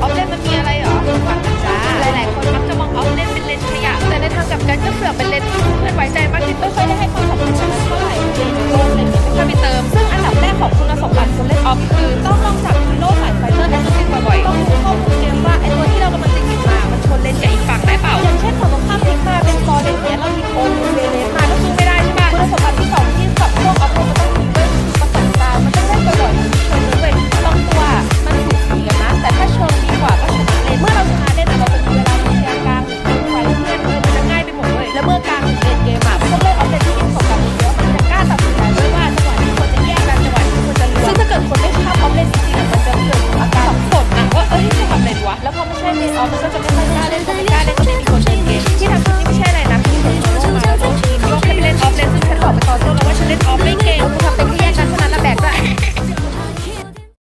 ออฟเลนมันมีอะไรหรอฟังกันจ้าหลายๆคนมักจะมองออฟเลนเป็นเลนขยะ แต่ในทางกลับกันก็เสือกเป็นเลนที่เพื่อนไว้ใจ 哦，这边这边，加的，加的。